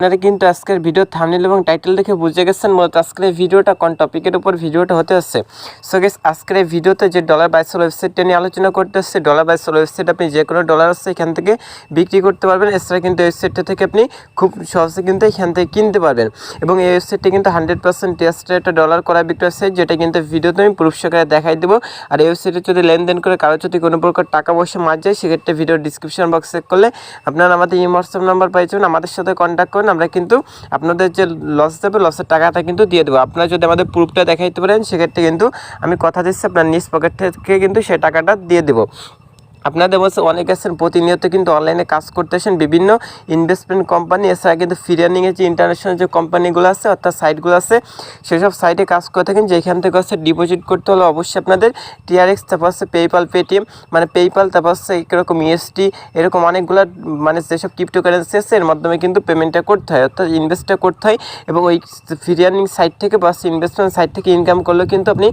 আপনারা কিন্তু আজকের ভিডিও থামনিল এবং টাইটেল দেখে বুঝে গেছেন মূলত আজকের ভিডিওটা কোন টপিকের উপর ভিডিওটা হতে আসছে সো গেস আজকের ভিডিওতে যে ডলার বাইসল ওয়েবসাইটটা নিয়ে আলোচনা করতে আসছে ডলার বাইসল ওয়েবসাইট আপনি যে কোনো ডলার আছে এখান থেকে বিক্রি করতে পারবেন। এছাড়া কিন্তু ওয়েবসাইটটা থেকে আপনি খুব সহজে কিন্তু এখান থেকে কিনতে পারবেন। এবং এই ওয়েবসাইটটা কিন্তু হান্ড্রেড পার্সেন্ট একটা ডলার করা বিক্রি সাইট যেটা কিন্তু ভিডিওতে আমি প্রুফ সহকারে দেখাই দেবো। আর এই ওয়েবসাইটে যদি লেনদেন করে কারও যদি কোনো প্রকার টাকা পয়সা মার যায়, সেক্ষেত্রে ভিডিও ডিসক্রিপশন বক্সে করলে আপনারা আমাদের এই হোয়াটসঅ্যাপ নাম্বার পাই যাবেন। আমাদের সাথে কন্ট্যাক্ট করেন। আমরা কিন্তু আপনাদের যে লস যাবে লসের টাকাটা কিন্তু দিয়ে দেবো। আপনারা যদি আমাদের প্রুফটা দেখাইতে পারেন, সেক্ষেত্রে কিন্তু আমি কথা দিচ্ছি আপনার নিজ পকেট থেকে কিন্তু সে টাকাটা দিয়ে দেবো। আপনাদের মধ্যে অনেক আছেন প্রতিনিয়ত কিন্তু অনলাইনে কাজ করতেছেন বিভিন্ন ইনভেস্টমেন্ট কোম্পানি এছাড়া কিন্তু ফিরিয়ানিংয়ের যে ইন্টারন্যাশনাল যে কোম্পানিগুলো আছে অর্থাৎ সাইটগুলো আছে সেসব সাইটে কাজ করে থাকেন যেখান থেকে হচ্ছে ডিপোজিট করতে হলে অবশ্যই আপনাদের টিআরএক্স তারপর হচ্ছে পেপাল পেটিএম মানে পেপাল তারপর হচ্ছে এরকম ইএসটি এরকম অনেকগুলো মানে যেসব ক্রিপ্টোকারেন্সি আছে এর মাধ্যমে কিন্তু পেমেন্টটা করতে হয় অর্থাৎ ইনভেস্টটা করতে হয় এবং ওই ফিরিয়ানিং সাইট থেকে বা ইনভেস্টমেন্ট সাইট থেকে ইনকাম করলেও কিন্তু আপনি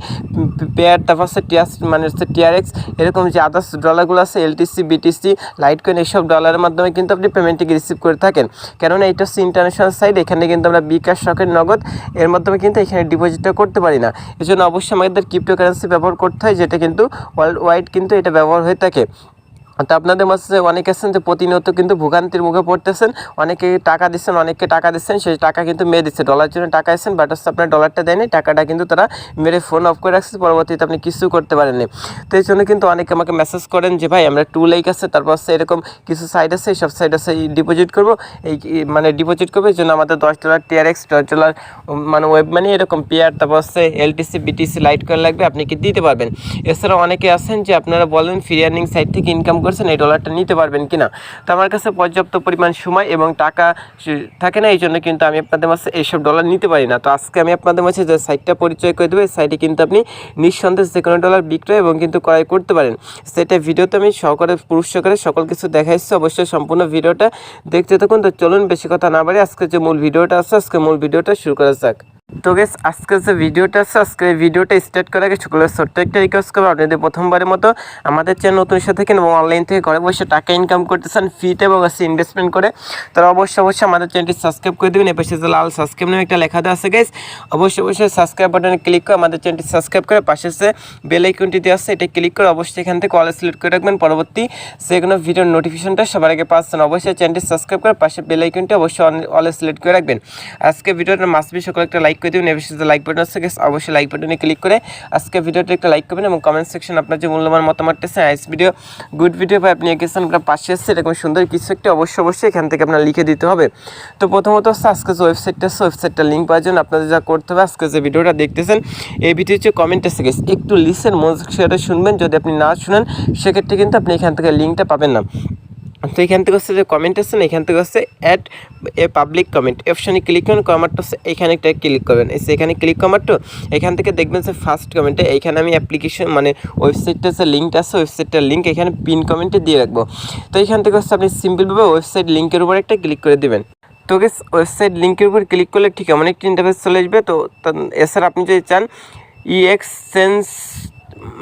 পেয়ার তারপর হচ্ছে টিআর মানে হচ্ছে টিআরএক্স এরকম যে আদার্স ডলারগুলো আছে এলটিসি বিটিসি লাইট কয়েন এইসব ডলারের মাধ্যমে কিন্তু আপনি পেমেন্টটিকে রিসিভ করে থাকেন। কেননা এটা হচ্ছে ইন্টারন্যাশনাল সাইট এখানে কিন্তু আমরা বিকাশ শখের নগদ এর মাধ্যমে কিন্তু এখানে ডিপোজিটটা করতে পারি না। এই জন্য অবশ্যই আমাদের ক্রিপ্টোকারেন্সি ব্যবহার করতে হয়, যেটা কিন্তু ওয়ার্ল্ড ওয়াইড কিন্তু এটা ব্যবহার হয়ে থাকে। তো আপনাদের মাঝে অনেকে আছেন যে প্রতিনিয়ত কিন্তু ভোগান্তির মুখে পড়তেছেন, অনেকে টাকা দিচ্ছেন অনেককে টাকা দিচ্ছেন, সেই টাকা কিন্তু মেরে দিচ্ছে। ডলার জন্য টাকা এসেছেন বাট হচ্ছে আপনার ডলারটা দেয়নি, টাকাটা কিন্তু তারা মেরে ফোন অফ করে রাখছে, পরবর্তীতে আপনি কিছু করতে পারেননি। তো এই জন্য কিন্তু অনেকে আমাকে মেসেজ করেন যে, ভাই, আমরা টু লাইক আছে, তারপর হচ্ছে এরকম কিছু সাইড আছে, সব সাইড আছে ডিপোজিট করব। এই মানে ডিপোজিট করব, এই জন্য আমাদের দশ ডলার টিআরএক্স দশ ডলার মানে ওয়েব মানি এরকম পেয়ার তারপর হচ্ছে এলটিসি বিটিসি লাইট কয়েন লাগবে, আপনি কি দিতে পারবেন? এছাড়া অনেকে আছেন যে আপনারা বলেন ফ্রি আর্নিং সাইট থেকে ইনকাম করছেন এই ডলারটা নিতে পারবেন কিনা। তো আমার কাছে পর্যাপ্ত পরিমাণ সময় এবং টাকা থাকে না এই জন্য কিন্তু আমি আপনাদের মাঝে এইসব ডলার নিতে পারি না। তো আজকে আমি আপনাদের মাঝে যে সাইটটা পরিচয় করে দেবো, এই সাইটে কিন্তু আপনি নিঃসন্দেহে যে কোনো ডলার বিক্রয় এবং কিন্তু ক্রয় করতে পারেন। সেটা ভিডিওতে আমি সহকারে, পুরুষ সহকারে সকল কিছু দেখাইছি অবশ্যই সম্পূর্ণ ভিডিওটা দেখতে থাকুন। তো চলুন, বেশি কথা না বাড়ি আজকে যে মূল ভিডিওটা আছে আজকে মূল ভিডিওটা শুরু করা যাক। তো গেস আজকের যে ভিডিওটা আছে, আজকে ভিডিওটা স্টার্ট করার আগে সকলের ছোট্ট একটা রিকোয়েস্ট করব। আপনি যদি প্রথমবারের মতো আমাদের চ্যানেল নতুন সাথে থাকেন এবং অনলাইন থেকে ঘরে বসে টাকা ইনকাম করতেছেন ফ্রিতে এবং আছে ইনভেস্টমেন্ট করে তারা অবশ্যই অবশ্যই আমাদের চ্যানেলটি সাবস্ক্রাইব করে দেবেন। এপাশে যে লাল সাবস্ক্রাইব নামে একটা লেখা দেওয়া আছে গেস অবশ্যই অবশ্যই সাবস্ক্রাইব বাটনে ক্লিক করে আমাদের চ্যানেলটি সাবস্ক্রাইব করে পাশে যে বেল আইকনটি দেওয়া আছে, এটা ক্লিক করে অবশ্যই এখান থেকে অল সিলেক্ট করে রাখবেন। পরবর্তী যে কোনো ভিডিওর নোটিফিকেশনটা সবার আগে পাচ্ছেন অবশ্যই চ্যানেলটি সাবস্ক্রাইব করে পাশে বেল আইকনটি অবশ্যই অল সিলেক্ট করে রাখবেন। আজকে ভিডিওটা মাসবি সকলে একটা লাইক করে দেবেন। এবার লাইক বাটন আছে অবশ্যই লাইক বাটনে ক্লিক করে আজকে ভিডিওটা একটা লাইক করবেন এবং কমেন্ট সেকশন আপনার যে মূল্যবান মতামতটা আছে আইস ভিডিও গুড ভিডিও বা গেছেন আপনার পাশে আসছে এরকম সুন্দর কিছু একটা অবশ্যই অবশ্যই এখান থেকে আপনার লিখে দিতে হবে। তো প্রথমত হচ্ছে আজকে যে ওয়েবসাইটটা আছে ওয়েবসাইটটা লিঙ্ক পাওয়ার জন্য আপনাদের যা করতে হবে, আজকে যে ভিডিওটা দেখতেছেন, এই ভিডিও হচ্ছে কমেন্ট আছে। একটু লিসেন মনোযোগ সেটা শুনবেন। যদি আপনি না শুনেন, সেক্ষেত্রে কিন্তু আপনি এখান থেকে লিঙ্কটা পাবেন না। তো এখান থেকে হচ্ছে যে কমেন্ট আছে না এখান থেকে হচ্ছে অ্যাড এ পাবলিক কমেন্ট অপশানে ক্লিক করুন কমেন্টটা হচ্ছে এখানে একটা ক্লিক করবেন। এখানে ক্লিক কমার তো এখান থেকে দেখবেন যে ফার্স্ট কমেন্টে এখানে আমি অ্যাপ্লিকেশন মানে ওয়েবসাইটটা যে লিঙ্কটা আছে ওয়েবসাইটটার লিঙ্ক এখানে পিন কমেন্টে দিয়ে রাখব। তো এখান থেকে হচ্ছে আপনি সিম্পলভাবে ওয়েবসাইট লিঙ্কের উপর একটা ক্লিক করে দেবেন। তো গেস ওয়েবসাইট লিঙ্কের উপর ক্লিক করলে ঠিক এমন একটি ইন্টারফেস চলে আসবে। তো এছাড়া আপনি যদি চান ই এক্সচেঞ্জ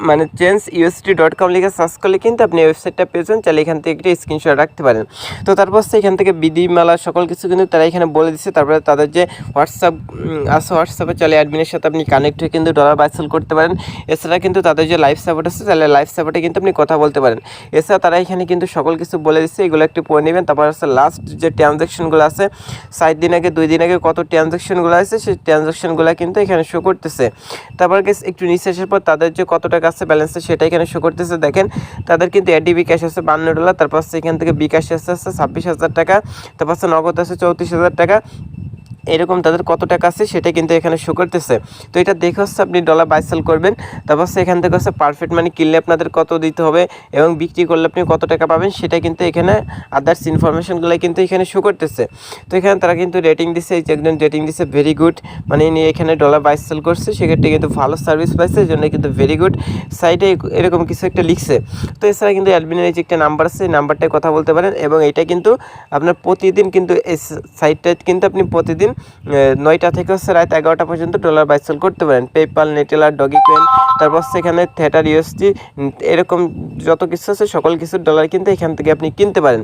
মানে চেঞ্জ ইউএসডি ডট কম লিখে সার্চ করলে কিন্তু আপনি ওয়েবসাইটটা পেয়ে পেয়েছেন চাইলে এখান থেকে একটি স্ক্রিনশট রাখতে পারেন। তো তারপর হচ্ছে এখান থেকে বিধিমালা সকল কিছু কিন্তু তারা এখানে বলে দিচ্ছে তারপরে তাদের যে হোয়াটসঅ্যাপ আছে হোয়াটসঅ্যাপে চাইলে অ্যাডমিনের সাথে আপনি কানেক্ট হয়ে কিন্তু ডলার বাইসেল করতে পারেন। এছাড়া কিন্তু তাদের যে লাইফ সাপোর্ট আছে, তাহলে লাইভ সাপোর্টে কিন্তু আপনি কথা বলতে পারেন। এছাড়া তারা এখানে কিন্তু সকল কিছু বলে দিচ্ছে এগুলো একটু পড়ে নেবেন। তারপর হচ্ছে লাস্ট যে ট্রানজ্যাকশনগুলো আছে সাত দিন আগে, দুই দিন আগে কত ট্রানজ্যাকশনগুলো আছে, সেই ট্রানজ্যাকশনগুলো কিন্তু এখানে শো করতেছে। তারপর একটু নিচে আসার পর তাদের যে কত টাকা আছে ব্যালেন্স আছে সেটা এখানে শো করতেছে। দেখেন, তাদের কিন্তু এডিবি ক্যাশ আছে বান্ন ডলার তারপর সেখান থেকে বিকাশ আসছে ছাব্বিশ হাজার টাকা, তারপর নগদ আছে চৌত্রিশ হাজার টাকা। এরকম তাদের কত টাকা আছে সেটা কিন্তু এখানে শো করতেছে। তো এটা দেখে হচ্ছে আপনি ডলার বাই সেল করবেন, তারপর হচ্ছে এখান থেকে হচ্ছে পারফেক্ট মানি কিনলে আপনাদের কত দিতে হবে এবং বিক্রি করলে আপনি কত টাকা পাবেন সেটা কিন্তু এখানে আদার্স ইনফরমেশনগুলো কিন্তু এখানে শো করতেছে। তো এখানে তারা কিন্তু রেটিং যে একজন রেটিং দিচ্ছে ভেরি গুড মানে এখানে ডলার বাই সেল করছে, সেক্ষেত্রে কিন্তু ভালো সার্ভিস পাইছে, এই জন্য কিন্তু ভেরি গুড সাইটে এরকম কিছু একটা লিখছে। তো এছাড়া কিন্তু অ্যাডমিনের যে একটা নাম্বার আছে, এই নাম্বারটায় কথা বলতে পারেন এবং এটা কিন্তু আপনার প্রতিদিন কিন্তু এই সাইটটা কিন্তু আপনি প্রতিদিন নয়টা থেকে হচ্ছে রাত এগারোটা পর্যন্ত ডলার বাইসেল করতে পারেন। পেপাল নেটেলার ডগি কোয়েন তারপর সেখানে থিয়েটার ইউএসডি এরকম যত কিছু আছে সকল কিছুর ডলার কিন্তু এখান থেকে আপনি কিনতে পারেন।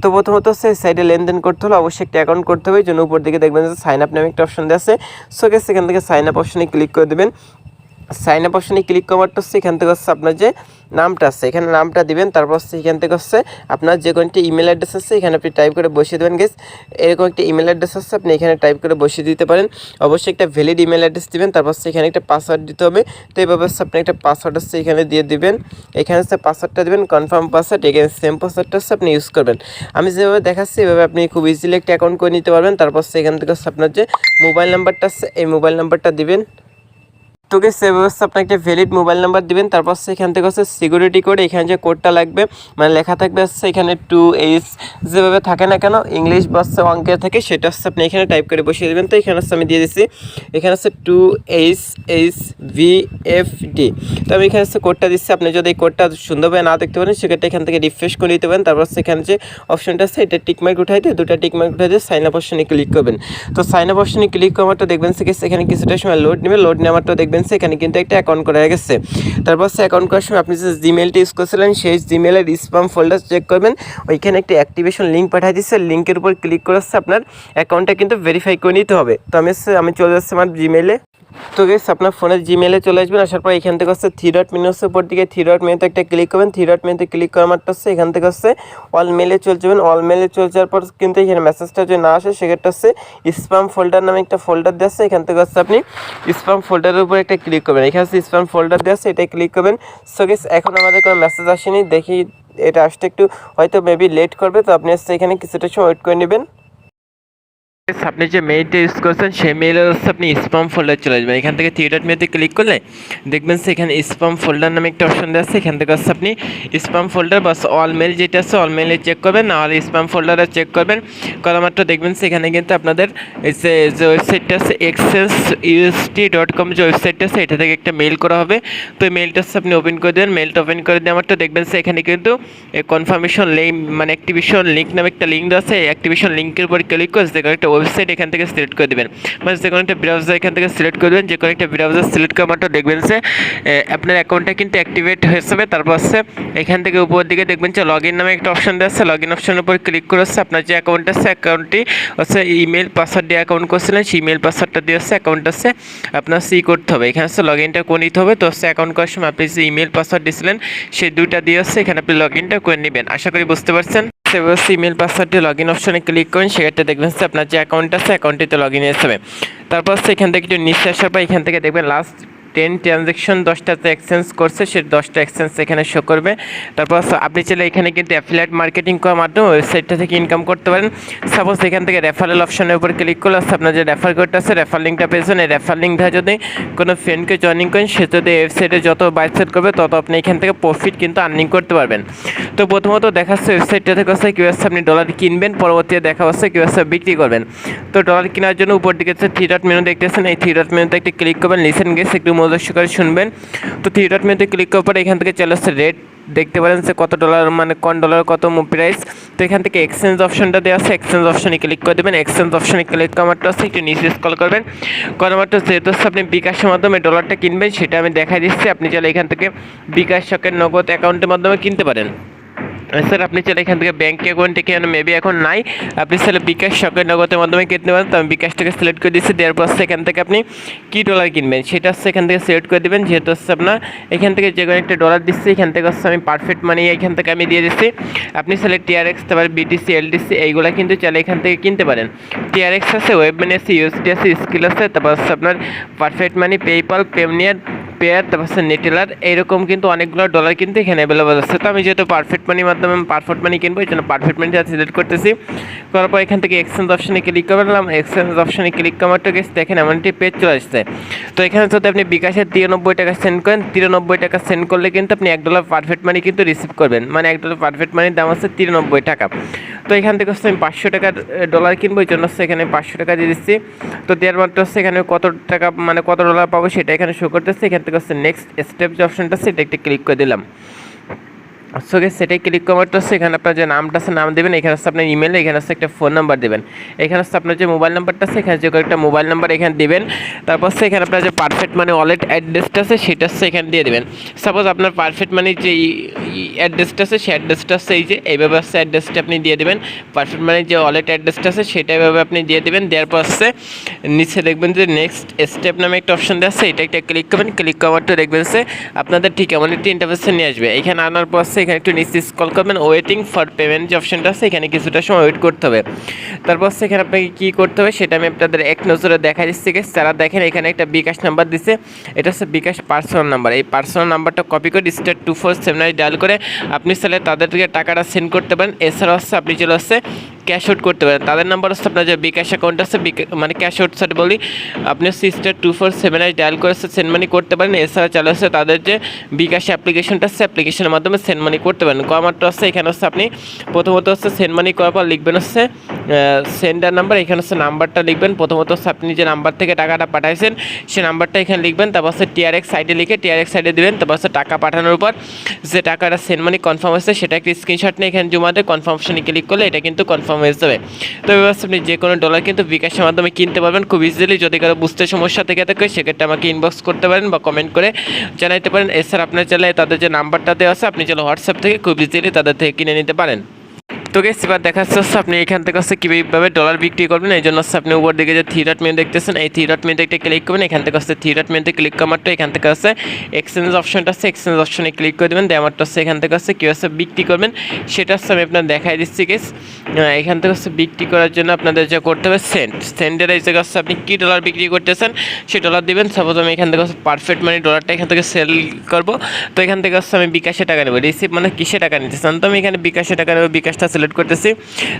তো প্রথমত হচ্ছে সাইডে লেনদেন করতে হলে অবশ্যই একটা অ্যাকাউন্ট করতে হবে জন্য উপর দিকে দেখবেন যে সাইন আপ নামে একটা অপশন দেওয়া আছে। সো সেখান থেকে সাইন আপ অপশনে ক্লিক করে দেবেন। সাইন আপ অপশনে ক্লিক করারটা হচ্ছে এখান থেকে হচ্ছে আপনার যে নামটা আছে, এখানে নামটা দিবেন, তারপর হচ্ছে এখান থেকে হচ্ছে আপনার যে কোনটি ইমেল অ্যাড্রেস আছে, এখানে আপনি টাইপ করে বসিয়ে দেবেন গেস এরকম একটি ইমেল অ্যাড্রেস আছে, আপনি এখানে টাইপ করে বসিয়ে দিতে পারেন। অবশ্যই একটা ভ্যালিড ইমেল অ্যাড্রেস দিবেন, তারপর হচ্ছে এখানে একটা পাসওয়ার্ড দিতে হবে। তো এইভাবে হচ্ছে আপনি একটা পাসওয়ার্ড হচ্ছে এখানে দিয়ে দিবেন। এখানে হচ্ছে পাসওয়ার্ডটা দেবেন কনফার্ম পাসওয়ার্ড এখানে সেম পাসওয়ার্ডটা হচ্ছে আপনি ইউজ করবেন। আমি যেভাবে দেখাচ্ছি, এভাবে আপনি খুব ইজিলি একটা অ্যাকাউন্ট করে নিতে পারবেন। তারপর হচ্ছে এখান থেকে হচ্ছে আপনার যে মোবাইল নাম্বারটা আছে, এই মোবাইল নাম্বারটা দিবেন। তোকে সে ব্যবস্থা, আপনাকে একটা ভ্যালিড মোবাইল নাম্বার দিবেন, তারপর সেখান থেকে হচ্ছে সিকিউরিটি কোড এখানে যে কোডটা লাগবে মানে লেখা থাকবে হচ্ছে এখানে টু এইচ যেভাবে থাকে না কেন ইংলিশ বা হচ্ছে অঙ্কে থাকে, সেটা হচ্ছে আপনি এখানে টাইপ করে বসিয়ে দেবেন। তো এখানে হচ্ছে আমি দিয়ে দিচ্ছি এখানে হচ্ছে two H H V F D তো আমি এখানে হচ্ছে কোডটা দিচ্ছি, আপনি যদি এই কোডটা সুন্দরভাবে না দেখতে পারেন, সেক্ষেত্রে এখান থেকে রিফ্রেশ করে দিতে পারেন। তারপর সেখানে যে অপশনটা আছে, এটা টিকমার্ক উঠাই দিয়ে দুটো টিকমার্ক উঠাই দিয়ে সাইন আপ অপশনে ক্লিক করবেন। তো সাইন আপ অপশনে ক্লিক করার দেখবেন সে এখানে কিছুটা সময় লোড নেবে লোড নেওয়ারটা দেখবেন সে এখানে কিন্তু একটা অ্যাকাউন্ট করা গেছে। তারপর সে অ্যাকাউন্ট করার সময় আপনি যে জিমেলটা ইউজ করেছিলেন, সেই জিমেলের স্পাম ফোল্ডার চেক করবেন। ওইখানে একটি অ্যাক্টিভেশন লিঙ্ক পাঠিয়ে দিচ্ছে লিঙ্কের উপর ক্লিক করে আপনার অ্যাকাউন্টটা কিন্তু ভেরিফাই করে নিতে হবে। তো আমি আমি চলে যাচ্ছি আমার জিমেলে তো গেস আপনার ফোনের জিমেলে চলে আসবেন, আসার পর এখান থেকে হচ্ছে থ্রি ডট মেনু হচ্ছে উপর দিকে থ্রি ডট মেনুতে একটা ক্লিক করবেন থ্রি ডট মেনুতে ক্লিক করার মাত্র হচ্ছে এখান থেকে হচ্ছে অল মেলে চলে যাবেন। অল মেলে চলে যাওয়ার পর কিন্তু এখানে মেসেজটা যদি না আসে, সেক্ষেত্রে হচ্ছে স্পাম ফোল্ডার নামে একটা ফোল্ডার দেওয়া আছে। এখান থেকে হচ্ছে আপনি স্পাম ফোল্ডারের উপর একটা ক্লিক করবেন। এখানে হচ্ছে স্পাম ফোল্ডার দেওয়া আছে এটাই ক্লিক করবেন। সো গেস এখন আমাদের কোনো মেসেজ আসেনি, দেখি এটা আসতে একটু হয়তো মেবি লেট করবে, তো আপনি হচ্ছে এখানে কিছুটা সময় ওয়েট করে নেবেন। আপনি যে মেইলটা ইউজ করছেন, সেই মেইলে হচ্ছে আপনি স্পাম ফোল্ডার চলে যাবেন এখান থেকে থিয়েটার মেয়েতে ক্লিক করলে দেখবেন সেখানে স্পাম ফোল্ডার নামে একটা অপশন দেওয়া আছে। এখান থেকে হচ্ছে আপনি স্পাম ফোল্ডার বা অল মেল যেটা আছে অল মেলে চেক করবেন। নাহলে স্পাম ফোল্ডারে চেক করবেন। করা মাত্র দেখবেন সেখানে কিন্তু আপনাদের যে যে ওয়েবসাইটটা আছে এক্সেস ইউএসটি ডট কম যে ওয়েবসাইটটা আছে, এটা থেকে একটা মেল করা হবে। তো এই মেলটা হচ্ছে আপনি ওপেন করে দেবেন মেলটা ওপেন করে দেওয়া মাত্র দেখবেন সেখানে কিন্তু কনফার্মেশন লিঙ্ক মানে অ্যাক্টিভেশন লিঙ্ক নামে একটা লিঙ্ক দেওয়া আছে। অ্যাক্টিভেশন লিঙ্কের উপর ক্লিক করে যে একটা ওয়েবসাইট এখান থেকে সিলেক্ট করে দেবেন। মানে যে কোনো একটা ব্রাউজার এখান থেকে সিলেক্ট করে দেবেন যে কোনো একটা ব্রাউজার সিলেক্ট করা মাত্র দেখবেন এ, আপনার অ্যাকাউন্টটা কিন্তু অ্যাক্টিভেট হয়ে যাবে তারপর হচ্ছে এখান থেকে উপর দিকে দেখবেন যে লগ ইন নামে একটা অপশন দেওয়া আছে। লগ ইন অপশনের উপর ক্লিক করে হচ্ছে আপনার যে অ্যাকাউন্ট আছে অ্যাকাউন্টটি হচ্ছে ইমেল পাসওয়ার্ড দিয়ে অ্যাকাউন্ট করছিলেন সেই ইমেল পাসওয়ার্ডটা দিয়ে হচ্ছে অ্যাকাউন্ট আছে আপনার সি করতে হবে। এখানে হচ্ছে লগ ইনটা করে নিতে হবে। তো হচ্ছে অ্যাকাউন্ট করার সময় আপনি যে ইমেল পাসওয়ার্ড দিয়েছিলেন সেই দুইটা দিয়ে হচ্ছে এখানে আপনি লগ ইনটা করে নেবেন। আশা করি বুঝতে পারছেন। সেভাবে ইমেল পাসওয়ার্ডটি লগ ইন অপশনে ক্লিক করুন, সেক্ষেত্রে দেখবেন আপনার যে অ্যাকাউন্ট আছে অ্যাকাউন্টটিতে লগ ইন এসে তারপর সেখান থেকে একটু নিঃশ্বাস আসার পর এখান থেকে দেখবেন লাস্ট টেন ট্রানজ্যাকশন দশটাতে এক্সচেঞ্জ করছে, সে দশটা এক্সচেঞ্জ এখানে শো করবে। তারপর আপনি চাইলে এখানে কিন্তু অ্যাফিলিয়েট মার্কেটিং করার মাধ্যমে ওয়েবসাইটটা থেকে ইনকাম করতে পারেন। সাপোজ এখান থেকে রেফারেল অপশনের উপর ক্লিক করলে হচ্ছে আপনার যে রেফার কোডটা আছে রেফার লিঙ্কটা পেয়েছেন এই রেফার লিঙ্ক দিয়ে যদি কোনো ফ্রেন্ডকে জয়েনিং করেন, সে যদি ওয়েবসাইটে যত বাইসেট করবে, তত আপনি এখান থেকে প্রফিট কিন্তু আর্নিং করতে পারবেন। তো প্রথমত দেখাচ্ছে ওয়েবসাইটটা থেকে হচ্ছে কী হচ্ছে আপনি ডলার কিনবেন, পরবর্তীতে দেখা হচ্ছে কী হচ্ছে বিক্রি করবেন। তো ডলার কেনার জন্য উপর দিকে থ্রি ডট মেনু দেখতেছেন। এই থ্রি ডট মেনুতে একটি ক্লিক করবেন লিসেন গেস একটু মনোযোগ শুনবেন। তো থ্রি ডট মেনুতে ক্লিক করার পরে এখান থেকে চলে আসছে রেট দেখতে পারেন যে কত ডলার মানে কোন ডলার কত প্রাইস তো এখান থেকে এক্সচেঞ্জ অপশনটা দেওয়া আছে। এক্সচেঞ্জ অপশনে ক্লিক করে দেবেন। এক্সচেঞ্জ অপশনে ক্লিক করা মাত্র আছে। একটু নিচে স্কল করবেন। করা মাত্র যেহেতু আপনি বিকাশের মাধ্যমে ডলারটা কিনবেন, সেটা আমি দেখাই দিচ্ছি। আপনি চাইলে এখান থেকে বিকাশ শকের নগদ অ্যাকাউন্টের মাধ্যমে কিনতে পারেন। স্যার, আপনি চাইলে এখান থেকে ব্যাঙ্ক অ্যাকাউন্টে কেন মেবি এখন নাই। আপনি চাইলে বিকাশ শকের নগদের মাধ্যমে কিনতে পারেন। তো আমি বিকাশটাকে সিলেক্ট করে দিচ্ছি দেওয়ার পর সেখান থেকে আপনি কী ডলার কিনবেন? সেটা হচ্ছে এখান থেকে সিলেক্ট করে দেবেন। যেহেতু হচ্ছে আপনার এখান থেকে যে কোনো একটা ডলার দিচ্ছি, এখান থেকে হচ্ছে আমি পারফেক্ট মানি এখান থেকে আমি দিয়ে দিচ্ছি। আপনি চাইলে টিআরএক্স তারপর বিটিসি এলডিসি এইগুলো কিন্তু চাইলে এখান থেকে কিনতে পারেন। টিআরএক্স আছে ওয়েব মানি আছে ইউএসডি আছে স্কিল আছে, তারপর হচ্ছে আপনার perfect money PayPal Payoneer Payeer তারপর হচ্ছে নেটেলার এইরকম কিন্তু অনেকগুলো ডলার কিন্তু এখানে অ্যাভেলেবল আছে। তো আমি যেহেতু পারফেক্ট মানির মাধ্যমে আমি পারফেক্ট মানি কিনবো, এই জন্য পারফেক্ট মানিটা সিলেক্ট করতেছি। করার পর এখান থেকে এক্সচেঞ্জ অপশনে ক্লিক করলাম এক্সচেঞ্জ অপশনে ক্লিক করার গেছে দেখেন এমন একটি পেজ চলে আসছে। তো এখানে যদি আপনি বিকাশে তিরানব্বই টাকা সেন্ড করেন, তিরানব্বই টাকা সেন্ড করলে কিন্তু আপনি এক ডলার পারফেক্ট মানি কিন্তু রিসিভ করবেন। মানে এক ডলার পারফেক্ট মানির দাম হচ্ছে তিরানব্বই টাকা। তো এখান থেকে হচ্ছে আমি পাঁচশো টাকার ডলার কিনবো, এই জন্য হচ্ছে এখানে পাঁচশো টাকা দিয়ে দিচ্ছি। তো দেওয়ার মাত্র হচ্ছে এখানে কত টাকা মানে কত ডলার পাবো সেটা এখানে শো করতেছে। এখান থেকে হচ্ছে নেক্সট স্টেপ যে অপশনটা এটা একটা ক্লিক করে দিলাম। সো গেস সেটাই ক্লিক করার হচ্ছে এখানে আপনার যে নামটা আছে, নাম দেবেন, এখানে হচ্ছে আপনার ইমেল এখানে হচ্ছে একটা ফোন নাম্বার দেবেন। এখানে হচ্ছে আপনার যে মোবাইল নাম্বারটা আছে, এখানে যে একটা মোবাইল নাম্বার এখানে দেবেন। তারপর হচ্ছে এখানে আপনার যে পারফেক্ট মানে ওয়ালেট অ্যাড্রেসটা আছে, সেটা হচ্ছে এখানে দিয়ে দেবেন। সাপোজ আপনার পারফেক্ট মানে যে অ্যাড্রেসটা আছে, সেই অ্যাড্রেসটা হচ্ছে এই যে, এইভাবে হচ্ছে অ্যাড্রেসটা আপনি দিয়ে দেবেন। পারফেক্ট মানে যে ওয়ালেট অ্যাড্রেসটা আছে, সেটা এভাবে আপনি দিয়ে দেবেন। দেওয়ার পর হচ্ছে নিচে দেখবেন যে নেক্সট স্টেপ নামে একটা অপশন দেওয়া আছে এটা একটা ক্লিক করবেন। ক্লিক করার তো দেখবেন সে আপনাদের ঠিক এমন একটি ইন্টারভেসে নিয়ে আসবে। এখানে আনার পর হচ্ছে এখানে একটু নিচে স্কল করবেন ওয়েটিং ফর পেমেন্ট যে অপশনটা আছে, এখানে কিছুটা সময় ওয়েট করতে হবে। তারপর এখানে আপনাকে কী করতে হবে, সেটা আমি আপনাদের এক নজরে দেখা দিচ্ছি গেছে যারা দেখেন, এখানে একটা বিকাশ নাম্বার দিছে, এটা হচ্ছে বিকাশ পার্সোনাল নাম্বার এই পার্সোনাল নাম্বারটা কপি করে star two four seven dial করে আপনি চাইলে তাদেরকে টাকাটা সেন্ড করতে পারেন। এছাড়া হচ্ছে আপনি চলে হচ্ছে ক্যাশ আউট করতে পারেন। তাদের নাম্বার হচ্ছে আপনার যে বিকাশ অ্যাকাউন্ট আছে মানে ক্যাশ আউট সাইড বলি, আপনি হচ্ছে স্টার টু ফোর সেভেন আই ডায়াল করে সেন্ড মানি করতে পারেন। এছাড়া চালু হচ্ছে তাদের যে বিকাশ অ্যাপ্লিকেশনটা আছে অ্যাপ্লিকেশনের মাধ্যমে সেন্ড মানি করতে পারেন। কমারটা হচ্ছে, এখানে হচ্ছে আপনি প্রথমত হচ্ছে সেন্ড মানি করার পর লিখবেন হচ্ছে সেন্ডার নাম্বার, এখানে হচ্ছে নাম্বারটা লিখবেন। প্রথমত হচ্ছে আপনি যে নাম্বার থেকে টাকাটা পাঠাইছেন সেই নাম্বারটা এখানে লিখবেন। তারপর হচ্ছে টিআরএক্স সাইডে লিখে টিআরএক্স সাইডে দেবেন। তারপর হচ্ছে টাকা পাঠানোর পর যে টাকাটা সেন্ড মানি কনফার্ম হয়েছে, সেটা একটা স্ক্রিনশট নিয়ে এখানে জমা দিয়ে কনফার্মেশনে ক্লিক করলে এটা কিন্তু কনফার্ম হয়ে যাবে। তো এবার আপনি যে কোনো ডলার কিন্তু বিকাশের মাধ্যমে কিনতে পারবেন। খুব ইজিলি যদি কারও বুঝতে সমস্যা থেকে থাকে, সেক্ষেত্রে আমাকে ইনবক্স করতে পারেন বা কমেন্ট করে জানাইতে পারেন। এছাড়া আপনার চাইলে তাদের যে নাম্বারটা দেওয়া আছে, আপনি চাইলে হোয়াটসঅ্যাপ থেকে খুব ইজিলি তাদের থেকে কিনে নিতে পারেন। তো গেস এবার দেখাচ্ছে হচ্ছে আপনি এখান থেকে হচ্ছে কীভাবে ডলার বিক্রি করবেন, এই জন্য হচ্ছে আপনি উপর দিকে যে থ্রি ডট মেনু দেখতেছেন, এই থ্রি ডট মেনুতে একটা ক্লিক করবেন, এখান থেকে হচ্ছে থ্রি ডট মেনুতে ক্লিক করারটা এখান থেকে হচ্ছে এক্সচেঞ্জ অপশনটা আছে এক্সচেঞ্জ অপশনে ক্লিক করে দেবেন দেওয়ারটা হচ্ছে এখান থেকে হচ্ছে কী হচ্ছে বিক্রি করবেন, সেটা হচ্ছে আমি আপনার দেখাই দিচ্ছি গেস এখান থেকে হচ্ছে বিক্রি করার জন্য আপনাদের যা করতে হবে সেন্ট সেন্টের এই জায়গায় হচ্ছে আপনি কী ডলার বিক্রি করতেছেন সেই ডলার দিবেন সাপোজ আমি এখান থেকে হচ্ছে পারফেক্ট মানে ডলারটা এখান থেকে সেল করব, তো এখান থেকে হচ্ছে আমি বিকাশে টাকা নেব রিসিভ মানে কিসে টাকা নিতে চান তো আমি এখানে বিকাশে টাকা নেব, বিকাশটা সিলেক্ট করতেছি।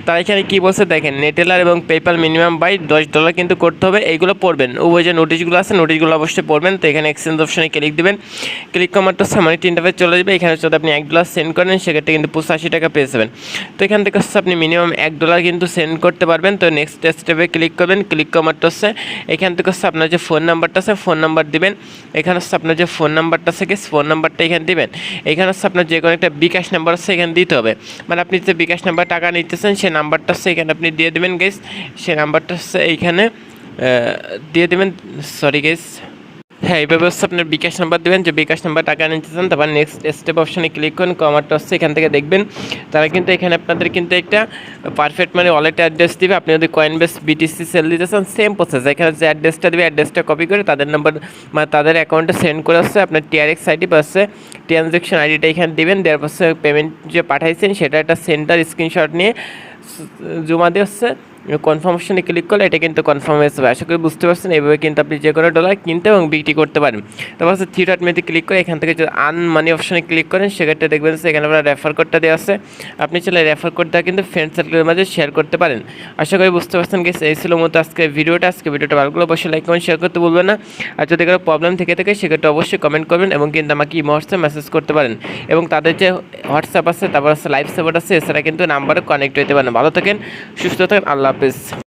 তার এখানে কী বলছে? দেখেন নেটেলার এবং পেপাল মিনিমাম বাই দশ ডলার কিন্তু করতে হবে। এইগুলো পড়বেন। উভয় যে নোটিশগুলো আছে নোটিশগুলো অবশ্যই পড়বেন। তো এখানে এক্সচেঞ্জ অপশনে ক্লিক দিবেন। ক্লিক করার তো সামানি তিনটা পেজ চলে যাবে এখানে যদি আপনি এক ডলার সেন্ড করেন, সেক্ষেত্রে কিন্তু পঁচাশি টাকা পেয়ে যাবেন। তো এখান থেকে হচ্ছে আপনি মিনিমাম এক ডলার কিন্তু সেন্ড করতে পারবেন। তো নেক্সট স্টেপে ক্লিক করবেন। ক্লিক করার হচ্ছে এখান থেকে হচ্ছে আপনার যে ফোন নাম্বারটা আছে ফোন নাম্বার দিবেন। এখানে হচ্ছে আপনার যে ফোন নাম্বারটা আছে ফোন নাম্বারটা এখানে দিবেন। এখানে হচ্ছে আপনার যে কোনো একটা বিকাশ নাম্বার আছে, এখানে দিতে হবে। মানে আপনি যে বিকাশ নাম্বার টাকা নিতেছেন, সেই নাম্বারটা হচ্ছে এখানে আপনি দিয়ে দেবেন গেস সে নাম্বারটা হচ্ছে এইখানে দিয়ে দেবেন সরি গেস হ্যাঁ এইভাবে হচ্ছে আপনার বিকাশ নাম্বার দেবেন, যে বিকাশ নাম্বার টাকা নিতে চান, তারপর নেক্সট স্টেপ অপশানে ক্লিক করুন কমারটা হচ্ছে এখান থেকে দেখবেন। তারা কিন্তু এখানে আপনাদের কিন্তু একটা পারফেক্ট মানে ওয়ালেট অ্যাড্রেস দিবে। আপনি যদি কয়েন বেস বিটিসি সেল দিতে চান সেম প্রসেস এখানে যে অ্যাড্রেসটা দেবে অ্যাড্রেসটা কপি করে তাদের নাম্বার মানে তাদের অ্যাকাউন্টে সেন্ড করে আসছে। আপনার টিআরএক্স আইডি বা ট্রানজ্যাকশন আইডিটা এখানে দেবেন, দেওয়ার পাশে পেমেন্ট যে পাঠাইছেন, সেটা একটা সেন্টার স্ক্রিনশট নিয়ে জমা দিয়ে হচ্ছে কনফার্মেশনে ক্লিক করলে এটা কিন্তু কনফার্ম হয়ে যাবে। আশা করি বুঝতে পারছেন, এইভাবে কিন্তু আপনি যে কোনো ডলার কিনতে এবং বিক্রি করতে পারেন। তারপর হচ্ছে থ্রি ডট মেতে ক্লিক করে এখান থেকে যদি আন মানি অপশনে ক্লিক করেন, সেক্ষেত্রে দেখবেন যে এখানে আপনার রেফার কোডটা দেওয়া আছে। আপনি চাইলে রেফার কোডটা কিন্তু ফ্রেন্ড সার্কেলের মাঝে শেয়ার করতে পারেন। আশা করি বুঝতে পারছেন গেছে এই ছিল মতো আজকে ভিডিওটা আজকে ভিডিওটা ভালো অবশ্যই লাইক কমেন্ট শেয়ার করতে বলবেন না। আর যদি কোনো প্রবলেম থেকে থাকে, সেক্ষেত্রে অবশ্যই কমেন্ট করবেন এবং কিন্তু আমাকে ইমো মেসেজ করতে পারেন। এবং তাদের যে হোয়াটসঅ্যাপ আছে, তারপর হচ্ছে লাইভ সাপোর্ট আছে, এছাড়া কিন্তু নাম্বারে কানেক্ট হতে পারেন। ভালো থাকেন, সুস্থ থাকেন, আল্লাহ হাফিজ।